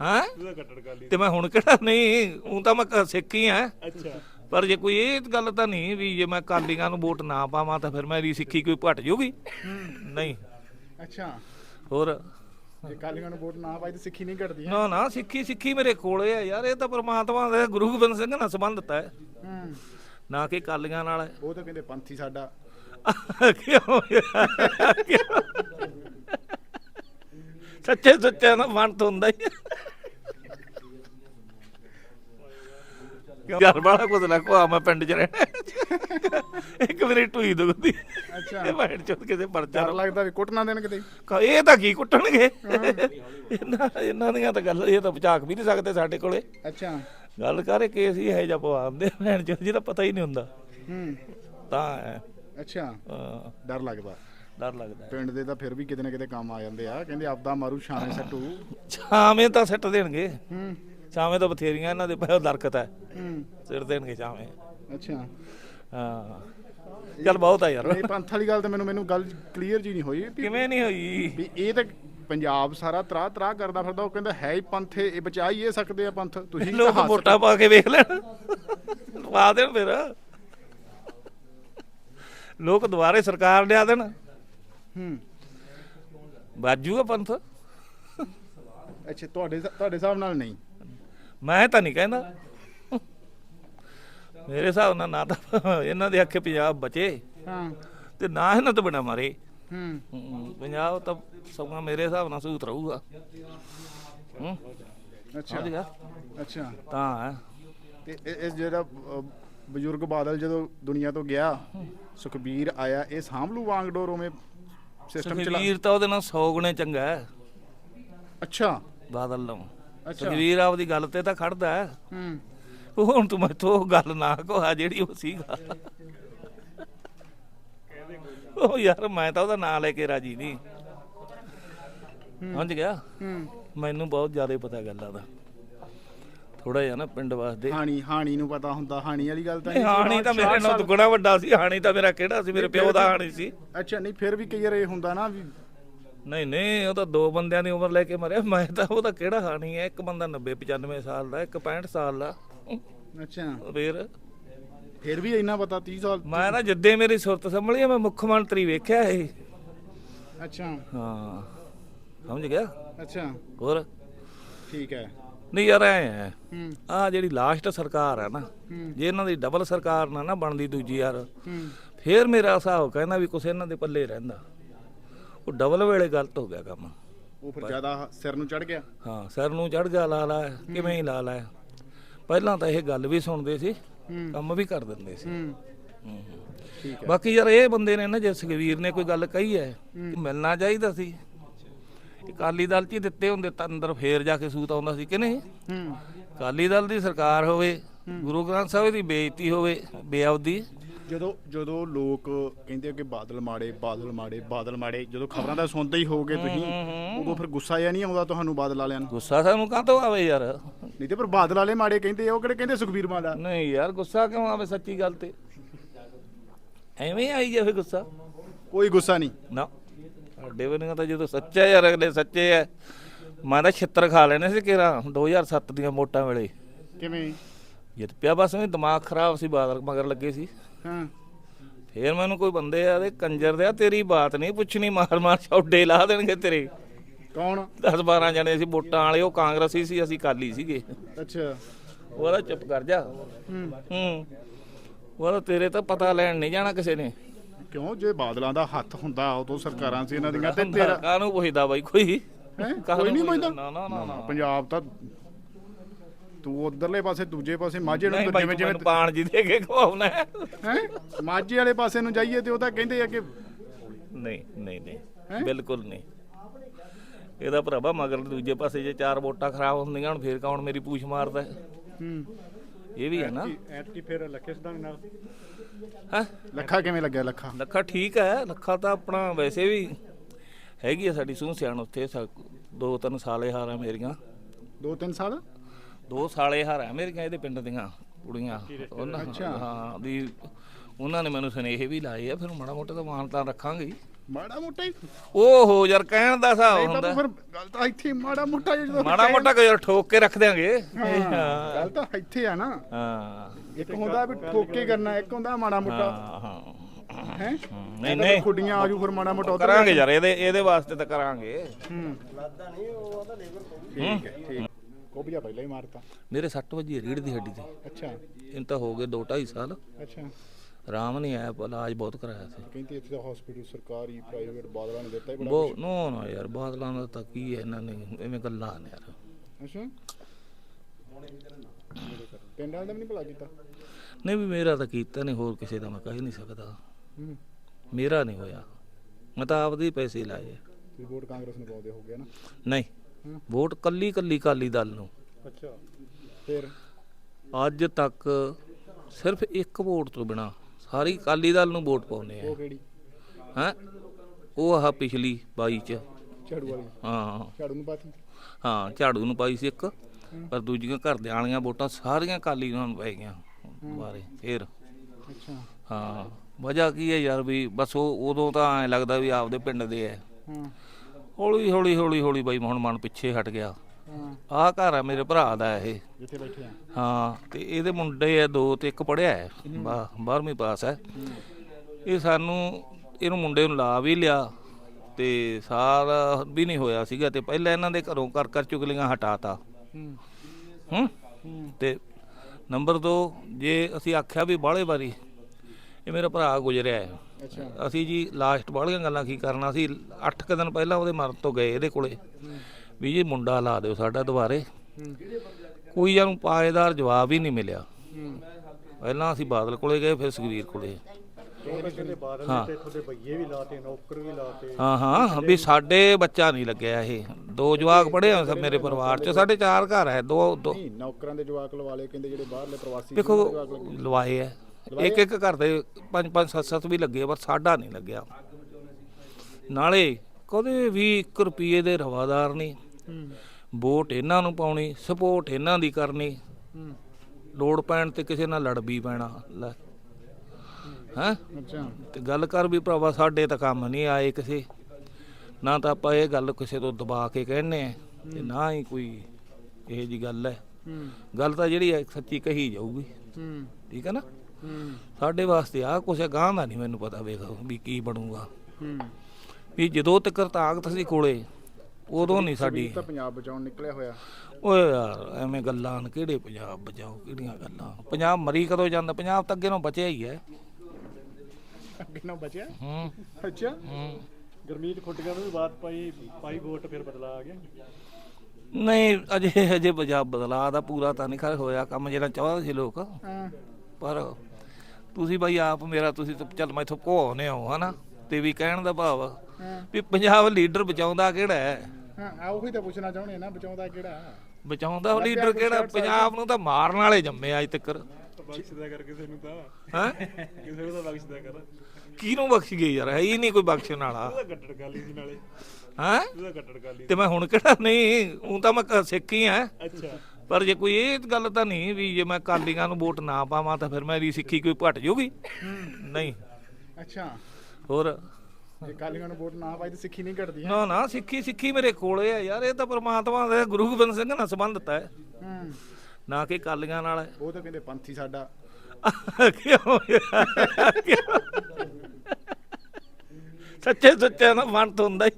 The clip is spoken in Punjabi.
ਹਾਂ? ਤੂੰ ਤਾਂ ਕੱਟੜ ਕਾਲੀ ਤੇ ਮੈਂ ਹੁਣ ਕਿਹੜਾ? ਨਹੀਂ ਉਹ ਤਾਂ ਮੈਂ ਕ- ਸਿੱਖ ਹੀ ਆ ਅੱਛਾ। ਪਰ ਜੇ ਕੋਈ ਇਹ ਗੱਲ ਤਾਂ ਨਹੀਂ ਵੀ ਜੇ ਮੈਂ ਕਾਲੀਆਂ ਨੂੰ ਵੋਟ ਨਾ ਪਾਵਾਂ ਤਾਂ ਫਿਰ ਮੇਰੀ ਸਿੱਖੀ ਕੋਈ ਘਟ ਜੂਗੀ। ਨਹੀਂ। ਅੱਛਾ। ਹੋਰ? ਜੇ ਕਾਲੀਆਂ ਨੂੰ ਵੋਟ ਨਾ ਪਾਈ ਤੇ ਸਿੱਖੀ ਨਹੀਂ ਘਟਦੀ ਹੈ? ਨਾ ਨਾ ਸਿੱਖੀ ਸਿੱਖੀ ਮੇਰੇ ਕੋਲੇ ਆ ਯਾਰ। ਇਹ ਤਾਂ ਪ੍ਰਮਾਤਮਾ ਦੇ ਗੁਰੂ ਗੋਬਿੰਦ ਸਿੰਘ ਨਾਲ ਸੰਬੰਧਤ ਹੈ। ਹੂੰ। ਨਾ ਕਿ ਕਾਲੀਆਂ ਨਾਲ। ਹੈ ਉਹ ਤਾਂ ਕਹਿੰਦੇ ਪੰਥੀ ਸਾਡਾ। ਕਿਉਂ? ਯਾਰ? ਕਿਉਂ? ਸੱਚੇ ਸੁੱਚੇ ਨਾ ਮਨ ਤੋਂ ਹੁੰਦਾ ਹੀ ਹੈ। ਯਾਰ ਬੜਾ ਕੁਝ ਨਾ ਕੋ ਮੈਂ ਪਿੰਡ ਚ ਰਹਿਣਾ। ਇੱਕ ਮੇਰੀ ਟੂਈ ਦੁਖਦੀ। ਅੱਛਾ। ਇਹ ਬੈਠ ਚੁੱਕ ਕਿਸੇ ਪਰਚਾ ਡਰ ਲੱਗਦਾ ਵੀ ਕੁੱਟ ਨਾ ਦੇਣ ਕਿਤੇ। ਕ- ਇਹ ਤਾਂ ਕੀ ਕੁੱਟਣਗੇ? ਇਹਨਾਂ ਇਹਨਾਂ ਦੀਆਂ ਤਾਂ ਗੱਲ ਇਹ ਤਾਂ ਬਚਾਕ ਵੀ ਨਹੀਂ ਸਕਦੇ ਸਾਡੇ ਕੋਲੇ। ਅੱਛਾ। ਗੱਲ ਕਰੇ ਕੇਸ ਹੀ ਹੈ ਜਾਂ ਪਵਾਉਂਦੇ ਭੈਣ ਚੋਦ ਜਿਹਦਾ ਪਤਾ ਹੀ ਨਹੀਂ ਹੁੰਦਾ। ਹੂੰ। ਤਾਂ ਹੈ। ਅੱਛਾ। ਡਰ ਲੱਗਦਾ। ਡਰ ਲੱਗਦਾ ਹੈ। ਪਿੰਡ ਦੇ ਤਾਂ ਫਿਰ ਵੀ ਕਿਤੇ ਨਾ ਕਿਤੇ ਕੰਮ ਆ ਜਾਂਦੇ ਆ। ਕਹਿੰਦੇ ਆਪਦਾ ਮਾਰੂ ਛਾਵੇਂ ਸੱਟੂ। ਛਾਵੇਂ ਤਾਂ ਸਿੱਟ ਦੇਣਗੇ। ਹੂੰ। ਛਾਵੇਂ ਤਾਂ ਬਥੇਰੀਆਂ ਇਹਨਾਂ ਦੇ ਪੈ ਦਰਖਤ ਹੈ। ਹੂੰ। ਸਿੱਟ ਦੇਣਗੇ ਛਾਵੇਂ। ਅੱਛਾ। ਹਾਂ। ਚੱਲ ਬਹੁਤ ਆ ਯਾਰ। ਇਹ ਪੰਥ ਵਾਲੀ ਗੱਲ ਤਾਂ ਮੈਨੂੰ ਮੈਨੂੰ ਗੱਲ ਕਲੀਅਰ ਜੀ ਨਹੀਂ ਹੋਈ ਵੀ- ਕਿਵੇਂ ਨਹੀਂ ਹੋਈ? ਵੀ ਇਹ ਤਾਂ ਪੰਜਾਬ ਸਾਰਾ ਤਰਾ ਤਰਾ ਕਰਦਾ ਫਿਰਦਾ ਉਹ ਕਹਿੰਦਾ ਹੈ ਹੀ ਪੰਥ ਇਹ ਬਚਾ ਹੀ ਇਹ ਸਕਦੇ ਆ ਪੰਥ ਤੁਸੀਂ ਤਾਂ ਲੋਕ ਹੱਸ ਵੋਟਾਂ ਪਾ ਕੇ ਵੇਖ ਲੈਣ। ਪਾ ਦੇਣ ਫਿਰ। ਲੋਕ ਦੁਬਾਰੇ ਸਰਕਾਰ ਲਿਆ ਦੇਣ। ਹੂੰ। ਬਾਜੂਗਾ ਪੰਥ। ਅੱਛਾ ਤੁਹਾਡੇ ਤੁਹਾਡੇ ਹਿਸਾਬ ਨਾਲ ਨਹੀਂ? ਮੈਂ ਤਾਂ ਨਹੀਂ ਕਹਿੰਦਾ। ਮੇਰੇ ਹਿਸਾਬ ਨਾਲ ਨਾ ਤਾਂ ਇਹਨਾਂ ਦੇ ਅੱਖੇ ਪੰਜਾਬ ਬਚੇ। ਹਾਂ। ਤੇ ਨਾ ਇਹਨਾਂ ਤੋਂ ਬਿਨਾ ਮਰੇ। ਹੂੰ। ਹਮ, ਪੰਜਾਬ ਤਾਂ ਸਗੋਂ ਮੇਰੇ ਹਿਸਾਬ ਨਾਲ ਸੂਤ ਰਹੂਗਾ। ਹੂੰ। ਅੱਛਾ। ਸਮਝ ਗਿਆ? ਅੱਛਾ। ਤਾਂ ਹੈ। ਤੇ ਇਹ ਇਹ ਜਿਹੜਾ ਅ, ਬਜ਼ੁਰਗ ਬਾਦਲ ਜਦੋਂ ਦੁਨੀਆ ਤੋਂ ਗਿਆ ਸੁਖਬੀਰ ਆਇਆ ਇਹ ਸਾਂਭਲੂ ਵਾਂਗਡੋਰ ਉਵੇਂ ਸਿਸਟਮ ਚਲਾ ਸੁਖਵੀਰ ਤਾਂ ਉਹਦੇ ਨਾਲ 100 ਗੁਣੇ ਚੰਗਾ ਹੈ। ਅੱਛਾ। ਬਾਦਲ ਨੂੰ ਅੱਛਾ। ਸੁਖਵੀਰ ਆਪਦੀ ਗੱਲ ਤੇ ਤਾਂ ਖੜਦਾ ਹੈ। ਹੂੰ। ਉਹ ਹੁਣ ਤੂੰ ਮੈਥੋਂ ਉਹ ਗੱਲ ਨਾ ਕੋਹਾ ਜਿਹੜੀ ਉਹ ਸੀਗਾ। ਉਹ ਯਾਰ ਮੈਂ ਤਾਂ ਉਹਦਾ ਨਾਂ ਲੈ ਕੇ ਰਾਜੀ ਨਹੀਂ। ਸਮਝ ਗਿਆ? ਹੂੰ। ਮੈਨੂੰ ਬਹੁਤ ਜ਼ਿਆਦਾ ਪਤਾ ਗੱਲਾਂ ਦਾ। ਥੋੜਾ ਜਿਹਾ ਨਾ ਪਿੰਡ ਵਾਸਤੇ। ਹਾਣੀ ਹਾਣੀ ਨੂੰ ਪਤਾ ਹੁੰਦਾ ਹਾਣੀ ਵਾਲੀ ਗੱਲ ਤਾਂ ਨਹੀਂ। ਹਾਣੀ ਤਾਂ ਮੇਰੇ ਨਾਲ ਦੁੱਗਣਾ ਵੱਡਾ ਸੀ। ਹਾਣੀ ਤਾਂ ਮੇਰਾ ਕਿਹੜਾ ਸੀ? ਮੇਰੇ ਪਿਓ ਦਾ ਹਾਣੀ ਸੀ। ਅੱਛਾ ਨਹੀਂ ਫਿਰ ਵੀ ਕਈ ਵਾਰ ਇਹ ਹੁੰਦਾ ਨਾ ਵੀ ਨਹੀਂ ਨਹੀਂ ਉਹ ਤਾਂ ਦੋ ਬੰਦਿਆਂ ਦੀ ਉਮਰ ਲੈ ਕੇ ਮਰਿਆ। ਮੈਂ ਤਾਂ ਉਹਦਾ ਕਿਹੜਾ ਹਾਣੀ ਹੈ? ਇੱਕ ਬੰਦਾ 90 95 ਸਾਲ ਦਾ ਇੱਕ 65 ਸਾਲ ਦਾ। ਅੱਛਾ। ਫੇਰ? ਫਿਰ ਵੀ ਇੰਨਾ ਪਤਾ 30 ਸਾਲ? ਮੈਂ ਨਾ ਜਿੱਦੇ ਮੇਰੀ ਸੁਰਤ ਸੰਭਲੀ ਆ, ਮੈਂ ਮੁੱਖ ਮੰਤਰੀ ਵੇਖਿਆ ਇਹ। ਅੱਛਾ। ਹਾਂ। ਸਮਝ ਗਿਆ? ਅੱਛਾ। ਹੋਰ? ਠੀਕ ਹੈ। ਨਹੀਂ ਯਾਰ ਐ ਹੈ। ਹੂੰ। ਆ ਜਿਹੜੀ ਲਾਸਟ ਸਰਕਾਰ ਹੈ ਨਾ ਹੂੰ। ਜੇ ਇਹਨਾਂ ਦੀ ਡਬਲ ਸਰਕਾਰ ਨਾ ਨਾ ਬਣਦੀ ਦੂਜੀ ਯਾਰ ਹੂੰ। ਫੇਰ ਮੇਰਾ ਹਿਸਾਬ ਕਹਿੰਦਾ ਵੀ ਕੁਛ ਇਹਨਾਂ ਦੇ ਪੱਲੇ ਰਹਿੰਦਾ। ਉਹ ਡਬਲ ਵੇਲੇ ਗਲਤ ਹੋ ਗਿਆ ਕੰਮ। ਉਹ ਫਿਰ ਜ਼ਿਆਦਾ ਸਿਰ ਨੂੰ ਚੜ ਗਿਆ? ਹਾਂ ਸਿਰ ਨੂੰ ਚੜ ਗਿਆ ਲਾ ਲਾ ਕਿਵੇਂ ਹੀ ਲਾ ਲਾ। ਪਹਿਲਾਂ ਤਾਂ ਇਹ ਗੱਲ ਵੀ ਸੁਣਦੇ ਸੀ ਕੰਮ ਵੀ ਕਰ ਦਿੰਦੇ ਸੀ। ਹੂੰ। ਠੀਕ ਹੈ। ਬਾਕੀ ਯਾਰ ਇਹ ਬੰਦੇ ਨੇ ਨਾ ਜੇ ਸੁਖਵੀਰ ਨੇ ਕੋਈ ਗੱਲ ਕਹੀ ਹੈ ਕਿ ਮਿਲਣਾ ਚਾਹੀਦਾ ਸੀ। ਅਕਾਲੀ ਦਲ 'ਚ ਹੀ ਦਿੱਤੇ ਹੁੰਦੇ ਤਾਂ ਅੰਦਰ ਫੇਰ ਜਾ ਕੇ ਸੂਤ ਆਉਂਦਾ ਸੀ ਕਿ ਨਹੀਂ? ਹੂੰ। ਅਕਾਲੀ ਦਲ ਦੀ ਸਰਕਾਰ ਹੋਵੇ ਗੁਰੂ ਗ੍ਰੰਥ ਸਾਹਿਬ ਦੀ ਬੇਇੱਜ਼ਤੀ ਹੋਵੇ ਬੇਅਬਦੀ ਜਦੋਂ ਜਦੋਂ ਲੋਕ ਕਹਿੰਦੇ ਕਿ ਬਾਦਲ ਮਾੜੇ ਬਾਦਲ ਮਾੜੇ ਬਾਦਲ ਮਾੜੇ ਜਦੋਂ ਖਬਰਾਂ ਦਾ ਸੁਣਦੇ ਹੀ ਹੋਗੇ ਤੁਸੀਂ ਉਦੋਂ ਫਿਰ ਗੁੱਸਾ ਜਿਹਾ ਨਹੀਂ ਆਉਂਦਾ ਤੁਹਾਨੂੰ ਬਾਦਲ ਵਾਲਿਆਂ ਨੂੰ? ਗੁੱਸਾ ਸਾਨੂੰ ਕਾਹਤੋਂ ਆਵੇ ਯਾਰ? ਨਹੀਂ ਤੇ ਪਰ ਬਾਦਲ ਵਾਲੇ ਮਾੜੇ ਕਹਿੰਦੇ ਆ ਉਹ ਕਿਹੜੇ ਕਹਿੰਦੇ ਸੁਖਬੀਰ ਮਾੜਾ ਨਹੀਂ ਯਾਰ ਗੁੱਸਾ ਕਿਉਂ ਆਵੇ ਸੱਚੀ ਗੱਲ ਤੇ? ਐਵੇਂ ਆਈ ਜਾਵੇ ਗੁੱਸਾ? ਕੋਈ ਗੁੱਸਾ ਨਹੀਂ। ਨਾ। ਸਾਡੇ ਬੰਨਿਆਂ ਤਾਂ ਜਦੋਂ ਸੱਚਾ ਯਾਰ ਅਗਲੇ ਸੱਚੇ ਐ। ਮੈਂ ਤਾਂ ਛਿੱਤਰ ਖਾ ਲੈਣੇ ਸੀ ਕਿਰਾ 2007 ਦੀਆਂ ਵੋਟਾਂ ਵੇਲੇ। ਕਿਵੇਂ? ਜਿੱਤ ਪਿਆ ਬਸ ਮੈਂ ਦਿਮਾਗ ਖਰਾਬ ਸੀ ਬਾਦਲ ਮਗਰ ਲੱਗੇ ਸੀ। ਹਾਂ। ਫੇਰ ਮੈਨੂੰ ਕੋਈ ਬੰਦੇ ਆ ਦੇ ਕੰਜਰ ਦੇ ਆ ਤੇਰੀ ਬਾਤ ਨਹੀਂ ਪੁੱਛਣੀ ਮਾਰ ਮਾਰ ਛੋਡੇ ਲਾ ਦੇਣਗੇ ਤੇਰੇ। ਕੌਣ? 10 12 ਜਣੇ ਸੀ ਵੋਟਾਂ ਵਾਲੇ ਉਹ ਕਾਂਗਰਸੀ ਸੀ ਅਸੀਂ ਕਾਲੀ ਸੀਗੇ। ਅੱਛਾ। ਉਹਦਾ ਚੁੱਪ ਕਰ ਜਾ। ਹੂੰ। ਉਹਦਾ ਤੇਰੇ ਤਾਂ ਪਤਾ ਲੈਣ ਨਹੀਂ ਜਾਣਾ ਕਿਸੇ ਨੇ। ਕਿਉਂ? ਜੇ ਬਾਦਲਾਂ ਦਾ ਹੱਥ ਹੁੰਦਾ ਉਦੋਂ ਸਰਕਾਰਾਂ ਸੀ ਇਹਨਾਂ ਦੀਆਂ ਤੇ ਤੇਰਾ ਕਾਹਨੂੰ ਪੁੱਛਦਾ ਬਾਈ ਕੋਈ? ਕੋਈ ਨਹੀਂ ਪੁੱਛਦਾ? ਨਾ। ਨਾ ਨਾ ਪੰਜਾਬ ਤਾਂ ਤੂੰ ਉਧਰਲੇ ਪਾਸੇ ਦੂਜੇ ਪਾਸੇ ਮਾਝੇ ਨੂੰ ਨਹੀਂ ਤਾਂ ਬਾਈ ਜਿਵੇਂ ਜਿਵੇਂ ਮੈਨੂੰ ਪਾਣ ਜੀ ਦੇ ਕੇ ਖਵਾਉਣਾ ਹੈ। ਹੈ? ਮਾਝੇ ਵਾਲੇ ਪਾਸੇ ਨੂੰ ਜਾਈਏ ਤੇ ਉਹ ਤਾਂ ਕਹਿੰਦੇ ਆ ਕਿ ਨਹੀਂ ਨਹੀਂ ਨਹੀਂ? ਬਿਲਕੁਲ ਨਹੀਂ। ਇਹਦਾ ਭਰਾਵਾ ਮਗਰ ਦੂਜੇ ਪਾਸੇ ਜੇ ਚਾਰ ਵੋਟਾਂ ਖਰਾਬ ਹੁੰਦੀਆਂ ਹੁਣ ਫੇਰ ਕੌਣ ਮੇਰੀ ਪੂਛ ਮਾਰਦਾ ਹੈ? ਹੂੰ। ਇਹ ਵੀ ਹੈ ਨਾ। ਐਤਕੀ ਫਿਰ ਲੱਖੇ ਸਦਾਨ ਨਾਲ। ਹਾਂ? ਲੱਖਾ ਕਿਵੇਂ ਲੱਗਿਆ ਲੱਖਾ? ਲੱਖਾ ਠੀਕ ਹੈ ਲੱਖਾ ਤਾਂ ਆਪਣਾ ਵੈਸੇ ਵੀ ਹੈਗੀ ਆ ਸਾਡੀ ਸੂਹ ਸਿਆਣ ਉੱਥੇ ਸਾ- ਦੋ ਤਿੰਨ ਸਾਲੇ ਹਾਰਾਂ ਮੇਰੀਆਂ। ਦੋ ਤਿੰਨ ਸਾਲ? ਦੋ ਸਾਲੇ ਹਾਰਾਂ ਮੇਰੀਆਂ ਇਹਦੇ ਪਿੰਡ ਦੀਆਂ ਕੁੜੀਆਂ। ਉਹਨਾਂ। ਹਾਂ ਦੀ ਉਹਨਾਂ ਨੇ ਮੈਨੂੰ ਸੁਨੇਹੇ ਵੀ ਲਾਏ ਆ ਫਿਰ ਮਾੜਾ ਮੋਟਾ ਤਾਂ ਮਾਨਤਾ ਰੱਖਾਂਗੇ ਹੀ। ਮਾੜਾ ਮੋਟਾ ਹੀ? ਓਹੋ ਯਾਰ ਕਹਿਣ ਦਾ ਹਿਸਾਬ ਨਹੀਂ ਹੁੰਦਾ। ਬਾਬੂ ਫਿਰ ਗੱਲ ਤਾਂ ਇੱਥੇ ਹੀ ਮਾੜਾ ਮੋਟਾ ਹੀ ਜਦੋਂ ਮਾੜਾ ਮੋਟਾ ਕੋਈ ਯਾਰ ਠੋਕ ਕੇ ਰੱਖ ਦਿਆਂਗੇ। ਹਾਂ, ਗੱਲ ਤਾਂ ਇੱਥੇ ਆ ਨਾ। ਹਾਂ। ਇੱਕ ਹੁੰਦਾ ਵੀ ਠੋਕ ਕੇ ਕਰਨਾ ਇੱਕ ਹੁੰਦਾ ਮਾੜਾ ਮੋਟਾ। ਹਾਂ ਹਾਂ। ਹੈ? ਨਹੀਂ ਨਹੀਂ ਖੁੱਡੀਆਂ ਆਜੂ ਫਿਰ ਮਾੜਾ ਮੋਟਾ ਉੱਧਰ ਕਰਾਂਗੇ ਯਾਰ ਇਹਦੇ ਇਹਦੇ ਵਾਸਤੇ ਤਾਂ ਕਰਾਂਗੇ। ਹੂੰ। ਠੀਕ ਹੈ ਠੀਕ ਕੋਬੀਆ ਪਹਿਲਾਂ ਹੀ ਮਾਰਤਾ। ਮੇਰੇ 6 ਵਜੇ ਰੀੜ ਦੀ ਹੱਡੀ ਤੇ। ਅੱਛਾ। ਇਹਨੂੰ ਤਾਂ ਹੋ ਗਏ 2 2.5 ਸਾਲ। ਅੱਛਾ। ਆਰਾਮ ਨਹੀਂ ਆਇਆ ਇਲਾਜ ਬਹੁਤ ਕਰਾਇਆ ਸੀ। ਕਹਿੰਦੇ ਇੱਥੇ ਦਾ ਹਸਪੀਟਲ ਸਰਕਾਰੀ ਪ੍ਰਾਈਵੇਟ ਬਾਦਲਾਂ ਨੇ ਦਿੱਤਾ ਹੀ ਬੜਾ ਬਹੁਤ ਨੋ ਨਾ ਯਾਰ ਬਾਦਲਾਂ ਦਾ ਤਾਂ ਕੀ ਹੈ ਇਹਨਾਂ ਨੇ ਐਵੇਂ ਗੱਲਾਂ ਨੇ ਯਾਰ। ਅੱਛਾ। ਪਿੰਡ ਵਾਲੇ ਦਾ ਵੀ ਨਹੀਂ ਭਲਾ ਕੀਤਾ? ਨਹੀਂ ਵੀ ਮੇਰਾ ਤਾਂ ਕੀਤਾ ਨਹੀਂ ਹੋਰ ਕਿਸੇ ਦਾ ਮੈਂ ਕਹਿ ਨਹੀਂ ਸਕਦਾ। ਹੂੰ। ਮੇਰਾ ਨਹੀਂ ਹੋਇਆ। ਮੈਂ ਤਾਂ ਆਪਦੇ ਹੀ ਪੈਸੇ ਲਾਏ। ਤੁਸੀਂ ਵੋਟ ਕਾਂਗਰਸ ਨੂੰ ਪਾਉਂਦੇ ਹੋ ਗਿਆ ਨਾ ਨਹੀਂ। ਵੋਟ ਕੱਲੀ ਕੱਲੀ ਕਾਲੀ ਦਲ ਨੂੰ। ਅੱਛਾ ਫਿਰ? ਅੱਜ ਤੱਕ ਸਿਰਫ ਇੱਕ ਵੋਟ ਤੋਂ ਬਿਨਾ ਸਾਰੀ ਕਾਲੀ ਦਲ ਨੂੰ ਵੋਟ ਪਾਉਨੇ ਆ। ਉਹ ਕਿਹੜੀ? ਹੈ? ਉਹ ਆਹ ਪਿਛਲੀ 22 ਚ। ਝਾੜੂ ਵਾਲੀ। ਹਾਂ। ਝਾੜੂ ਨੂੰ ਪਾਤੀ? ਹਾਂ ਝਾੜੂ ਨੂੰ ਪਾਈ ਸੀ ਇੱਕ। ਪਰ ਦੂਜੀਆਂ ਘਰ ਦੇ ਵਾਲੀਆਂ ਵੋਟਾਂ ਸਾਰੀਆਂ ਕਾਲੀ ਨੂੰ ਪੈ ਗਈਆਂ ਬਾਰੇ ਫੇਰ। ਅੱਛਾ। ਹਾਂ ਵਜ੍ਹਾ ਕੀ ਹੈ ਯਾਰ ਵੀ ਬਸ ਉਹ ਉਦੋਂ ਤਾਂ ਐ ਲੱਗਦਾ ਵੀ ਆਪਦੇ ਪਿੰਡ ਦੇ ਐ। ਹਾਂ। ਹੌਲੀ ਹੌਲੀ ਹੌਲੀ ਹੌਲੀ ਬਾਈ ਹੁਣ ਮਨ ਪਿੱਛੇ ਹਟ ਗਿਆ। ਆਹ ਘਰ ਆ ਮੇਰੇ ਭਰਾ ਦਾ ਇਹ। ਜਿੱਥੇ ਬੈਠੇ ਆ। ਹਾਂ ਤੇ ਇਹਦੇ ਮੁੰਡੇ ਆ ਦੋ ਤੇ ਇੱਕ ਪੜਿਆ ਹੈ। 12ਵੀਂ ਪਾਸ ਹੈ। ਇਹ ਸਾਨੂੰ ਇਹਨੂੰ ਮੁੰਡੇ ਨੂੰ ਲਾ ਵੀ ਲਿਆ ਤੇ ਸਾਲ ਵੀ ਨਹੀਂ ਹੋਇਆ ਸੀਗਾ ਤੇ ਪਹਿਲਾਂ ਇਹਨਾਂ ਦੇ ਘਰੋਂ ਕਰ ਕਰ ਚੁਗਲੀਆਂ ਹਟਾਤਾ। ਹੂੰ। ਤੇ ਨੰਬਰ 2 ਜੇ ਅਸੀਂ ਆਖਿਆ ਵੀ ਬਾਹਲੇ ਵਾਰੀ ਇਹ ਮੇਰਾ ਭਰਾ ਗੁਜਰਿਆ ਹੈ। ਅਸੀਂ ਜੀ ਲਾਸਟ ਵਾਲੀਆਂ ਗੱਲਾਂ ਕੀ ਕਰਨਾ ਸੀ 8 ਕੁ ਦਿਨ ਪਹਿਲਾਂ ਉਹਦੇ ਮਰਨ ਤੋਂ ਗਏ ਇਹਦੇ ਕੋਲੇ। ਵੀ ਜੀ ਮੁੰਡਾ ਲਾ ਦਿਓ ਸਾਡਾ ਦੁਬਾਰੇ। ਕੋਈ ਜਾਨੂੰ ਪਾਏਦਾਰ ਜਵਾਬ ਹੀ ਨਹੀਂ ਮਿਲਿਆ। ਪਹਿਲਾਂ ਅਸੀਂ ਬਾਦਲ ਕੋਲੇ ਗਏ ਫਿਰ ਸੁਖਵੀਰ ਕੋਲੇ। ਹਾਂ। ਨੇ ਤੇ ਤੁਹਾਡੇ ਬਈਏ ਵੀ ਲਾਤੇ ਨੌਕਰ ਵੀ ਲਾਤੇ ਹਾਂ ਹਾਂ ਵੀ ਸਾਡੇ ਬੱਚਾ ਨਹੀਂ ਲੱਗਿਆ ਇਹ। ਦੋ ਜਵਾਕ ਪੜ੍ਹੇ ਹੋਏ ਸਨ ਮੇਰੇ ਪਰਿਵਾਰ ਚ ਸਾਡੇ ਚਾਰ ਘਰ ਹੈ ਦੋ ਦੋ। ਨੌਕਰਾਂ ਦੇ ਜਵਾਕ ਲਵਾ ਲਏ ਕਹਿੰਦੇ ਜਿਹੜੇ ਬਾਹਰਲੇ ਪ੍ਰਵਾਸੀ ਦੇਖੋ। ਲਵਾਏ ਐ ਇੱਕ ਇੱਕ ਘਰ ਦੇ ਪੰਜ ਪੰਜ ਸੱਤ ਸੱਤ ਵੀ ਲੱਗੇ ਪਰ ਸਾਡਾ ਨਹੀਂ ਲੱਗਿਆ। ਨਾਲੇ ਕਦੇ ਵੀ 1 ਰੁਪਏ ਦੇ ਰਵਾਦਾਰ ਨਹੀਂ। ਵੋਟ ਇਹਨਾਂ ਨੂੰ ਪਾਉਣੀ ਸਪੋਰਟ ਇਹਨਾਂ ਦੀ ਕਰਨੀ। ਲੋੜ ਪੈਣ ਤੇ ਕਿਸੇ ਨਾਲ ਲੜ ਵੀ ਪੈਣਾ। ਲੈ। ਹੈਂ? ਅੱਛਾ। ਤੇ ਗੱਲ ਕਰ ਵੀ ਭਰਾਵਾ ਸਾਡੇ ਤਾਂ ਕੰਮ ਨਹੀਂ ਆਏ ਕਿਸੇ। ਨਾ ਤਾਂ ਆਪਾਂ ਇਹ ਗੱਲ ਕਿਸੇ ਤੋਂ ਦਬਾ ਕੇ ਕਹਿੰਨੇ ਆ ਤੇ ਨਾ ਹੀ ਕੋਈ ਇਹ ਜੀ ਗੱਲ ਹੈ। ਗੱਲ ਤਾਂ ਜਿਹੜੀ ਹੈ ਸੱਚੀ ਕਹੀ ਜਾਊਗੀ। ਠੀਕ ਹੈ ਨਾ? ਸਾਡੇ ਵਾਸਤੇ ਆ ਕੁਛ ਗਾਂ ਦਾ ਨਹੀਂ ਮੈਨੂੰ ਪਤਾ ਵੇਖ ਵੀ ਕੀ ਬਣੂਗਾ। ਵੀ ਜਦੋਂ ਤੱਕ ਤਾਕਤ ਸੀ ਕੋਲੇ ਉਦੋਂ ਨਹੀਂ ਸਾਡੀ ਤਾਂ ਪੰਜਾਬ ਬਚਾਉਣ ਨਿਕਲਿਆ ਹੋਇਆ। ਓਏ ਯਾਰ ਐਵੇਂ ਗੱਲਾਂ ਨੇ ਕਿਹੜੇ ਪੰਜਾਬ ਬਚਾਓ ਕਿਹੜੀਆਂ ਗੱਲਾਂ? ਪੰਜਾਬ ਮਰੀ ਕਦੋਂ ਜਾਂਦਾ? ਪੰਜਾਬ ਤਾਂ ਅੱਗੇ ਨੂੰ ਬਚਿਆ ਹੀ ਹੈ। ਅੱਗੇ ਨਾ ਬਚਿਆ? ਹੂੰ। ਅੱਛਾ। ਹੂੰ। ਗਰਮੀਤ ਖੁੱਟੀਆਂ ਨੂੰ ਵੀ ਬਾਤ ਪਾਈ ਪਾਈ ਵੋਟ ਫਿਰ ਬਦਲਾ ਆ ਗਿਆ। ਨਹੀਂ ਅਜੇ ਅਜੇ ਪੰਜਾਬ ਬਦਲਾ ਦਾ ਪੂਰਾ ਤਾਂ ਨਹੀਂ ਖਰ ਹੋਇਆ ਕੰਮ ਜਿਹੜਾ ਚਾਹੁੰਦੇ ਸੀ ਲੋਕ। ਪਰ ਤੁਸੀਂ ਬਾਈ ਆਪ ਮੇਰਾ ਤੁਸੀਂ ਤਾਂ ਚੱਲ ਮੈਥੋਂ ਕੋਹਨੇ ਹੋ ਹਨਾ? ਤੇ ਵੀ ਕਹਿਣ ਦਾ ਭਾਵ ਆ ਹਾਂ। ਵੀ ਪੰਜਾਬ ਲੀਡਰ ਬਚਾਉਂਦਾ ਕਿਹੜਾ ਹੈ? ਹਾਂ ਆ ਉਹੀ ਤਾਂ ਪੁੱਛਣਾ ਚਾਹੁੰਦੇ ਨਾ ਬਚਾਉਂਦਾ ਕਿਹੜਾ ਬਚਾਉਂਦਾ ਉਹ ਲੀਡਰ ਕਿਹੜਾ? ਪੰਜਾਬ ਨੂੰ ਤਾਂ ਮਾਰਨ ਵਾਲੇ ਜੰਮੇ ਅੱਜ ਤੱਕ। ਬਖਸ਼ਦਾ ਕਰ ਕਿਸੇ ਨੂੰ ਤਾਂ। ਹਾਂ? ਕਿਸੇ ਨੂੰ ਤਾਂ ਬਖਸ਼ਦਾ ਕਰ। ਕਿਹਨੂੰ ਬਖਸ਼ ਗਏ ਯਾਰ? ਹੈ ਹੀ ਨਹੀਂ ਕੋਈ ਬਖਸ਼ਣ ਵਾਲਾ। ਗੱਟੜ ਗਾਲੀ ਸੀ ਨਾਲੇ। ਹਾਂ? ਉਹਦਾ ਗੱਟੜ ਗਾਲੀ ਤੇ ਮੈਂ ਹੁਣ ਕਿਹੜਾ? ਨਹੀਂ ਉਹ ਤਾਂ ਮੈਂ ਸਿੱਖ ਹੀ ਆ। ਅੱਛਾ। ਪਰ ਜੇ ਕੋਈ ਇਹ ਗੱਲ ਤਾਂ ਨਹੀਂ ਵੀ ਜੇ ਮੈਂ ਕਾਲੀਆਂ ਨੂੰ ਵੋਟ ਨਾ ਪਾਵਾਂ ਤਾਂ ਫਿਰ ਮੇਰੀ ਸਿੱਖੀ ਕੋਈ ਘਟ ਜੂਗੀ? ਨਹੀਂ। ਅੱਛਾ। ਹੋਰ? ਜੇ ਕਾਲੀਆਂ ਨੂੰ ਵੋਟ ਨਾ ਪਾਈ ਤਾਂ ਸਿੱਖੀ ਨਹੀਂ ਘਟਦੀ ਨਾ ਨਾ ਸਿੱਖੀ ਸਿੱਖੀ ਮੇਰੇ ਕੋਲੇ ਆ ਯਾਰ ਇਹ ਤਾਂ ਪ੍ਰਮਾਤਮਾ ਦੇ ਗੁਰੂ ਗੋਬਿੰਦ ਸਿੰਘ ਨਾਲ ਸੰਬੰਧਤ ਹੈ। ਨਾ ਕਿ ਕਾਲੀਆਂ ਨਾਲ। ਹੈ ਉਹ ਤਾਂ ਕਹਿੰਦੇ ਪੰਥੀ ਸਾਡਾ। ਕਿਉਂ? ਸੱਚੇ ਸੁੱਚੇ ਨਾ ਮਨ ਤੋਂ ਹੁੰਦਾ ਹੈ।